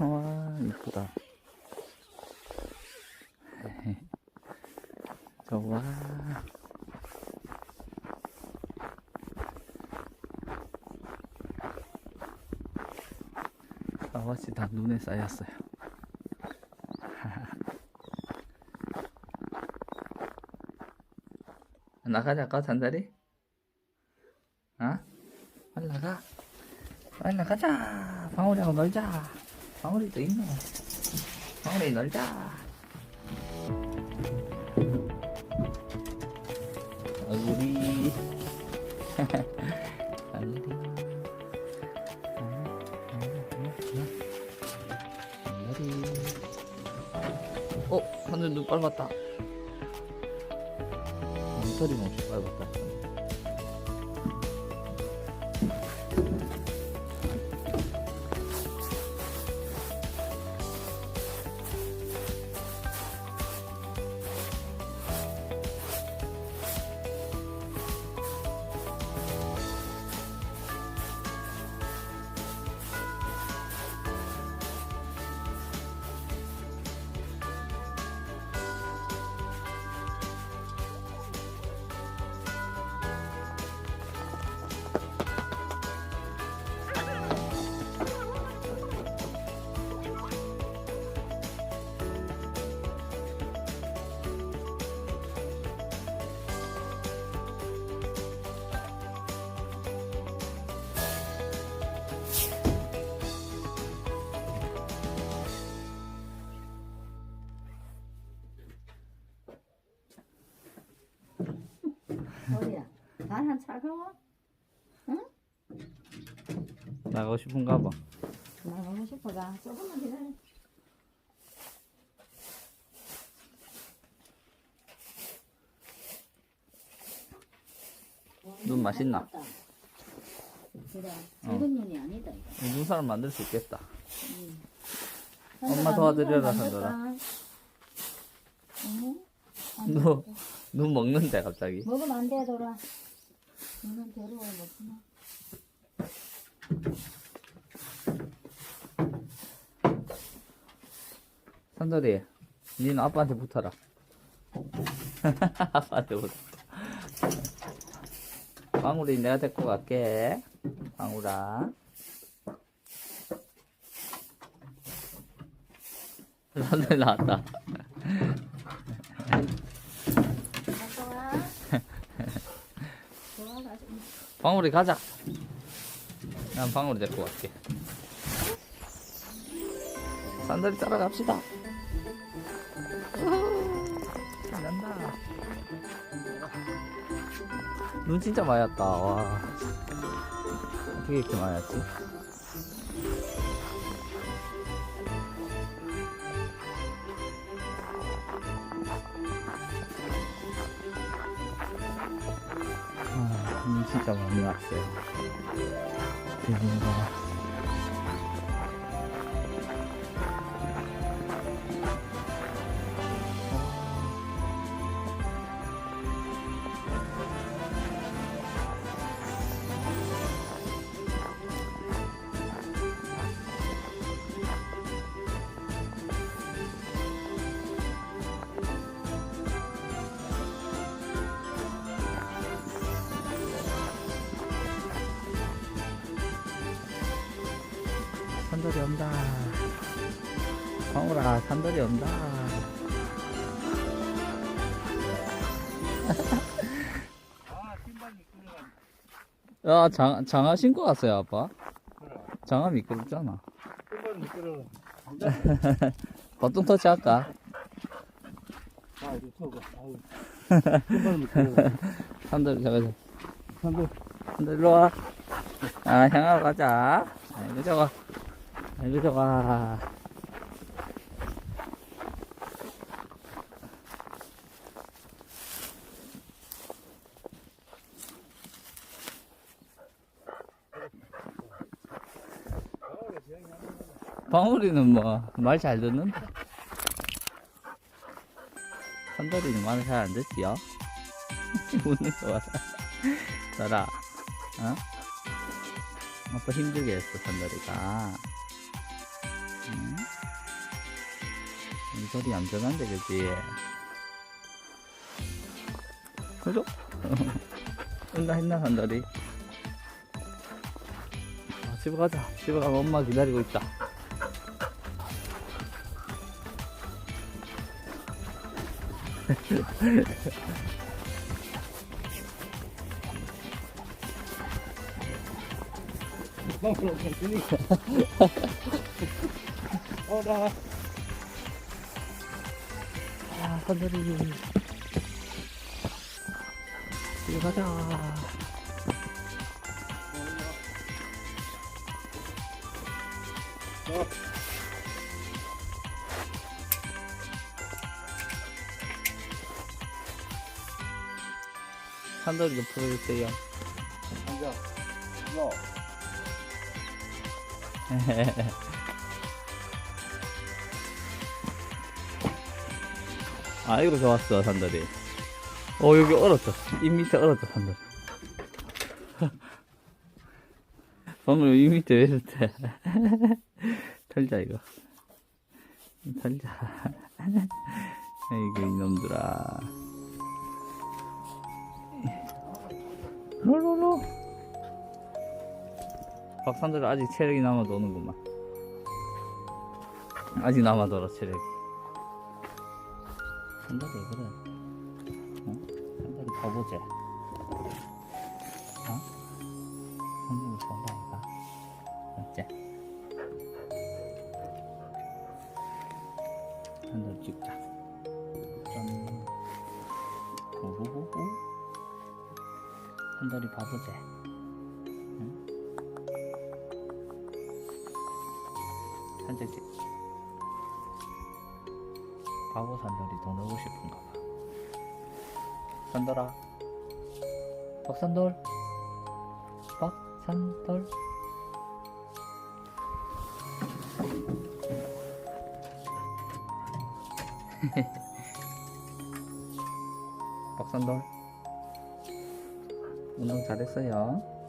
와, 이쁘다. 좋아. 아와씨 다 눈에 쌓였어요. 나가자까 잔다리? 어? 빨리 나가. 빨리 나가자. 방울이하고 놀자. 방울이도 있네. 방울이 놀자. 얼굴이. 얼굴이. 얼굴이. 어? 하늘 눈 빨갛다. 눈털이 멈춰 빨갛다. 어디야? 나한 차가워? 나가고 싶은가 봐. 나가고 싶어가 조금만 기다려. 눈 맛있나? 그래, 붉은 눈이 아니다 이거. 눈사람 만들 수 있겠다. 응. 엄마 도와드려라, 산돌아. 응? 눈, 눈 먹는데 갑자기. 먹으면 안 돼, 돌아. 너는 괴로워 먹지마. 산돌이, 니는 아빠한테 붙어라. 아빠한테 붙어. 방울이 내가 데리고 갈게. 방울아. 산돌이 나왔다 와. 좋아, 가자. 방울이 가자. 난 방울이 데리고 갈게. 산돌이 따라갑시다. 난다. 눈 진짜 많이 왔다. 와. 어떻게 이렇게 많이 왔지? 아, 눈 진짜 많이 왔어요. 대박 산돌이 온다. 방울아, 산돌이 온다. 야, 장, 장화 신고 왔어요, 아빠. 장화 미끄럽잖아. 버튼 터치 할까? 아, 이거 쳐봐. 아우. 산돌이 잡아줘. 산들. 산돌 일로 와. 아, 향하러 가자. 아이고, 좋아. 아이고, 좋아. 방울이는 뭐 말 잘 듣는데 산돌이는 말잘안 듣지요? 웃는 거 봐라 너라 어? 아빠 힘들게 했어 산돌이가 산돌이 얌전한데 그지 그죠? 온다 했나 산돌이 아, 집에 가자 집에 가면 엄마 기다리고 있다? 어, 나. 아 산돌이 집에 가자 어, 산돌이 좀 풀어주세요 앉아. 너. 아이고 좋았어 산돌이. 어 여기 얼었어 이 밑에 얼었어 산돌. 방금 이 밑에 왜 이렇대 털자 이거. 털자. 아이고 이놈들아. 롤롤롤. 박산들 아직 체력이 남아 도는구만. 아직 남아 돌아 체력이 산다리 그래. 어? 산다리 가보자. 어? 산다리 좋아한다니까. 맞지? 산다리 찍자. 짠. 오호호호. 산다리 봐보자. 응? 산책 찍. 바보 산돌이 더 놀고 싶은가 봐. 산돌아. 박산돌. 박산돌. 박산돌. 운동 잘했어요.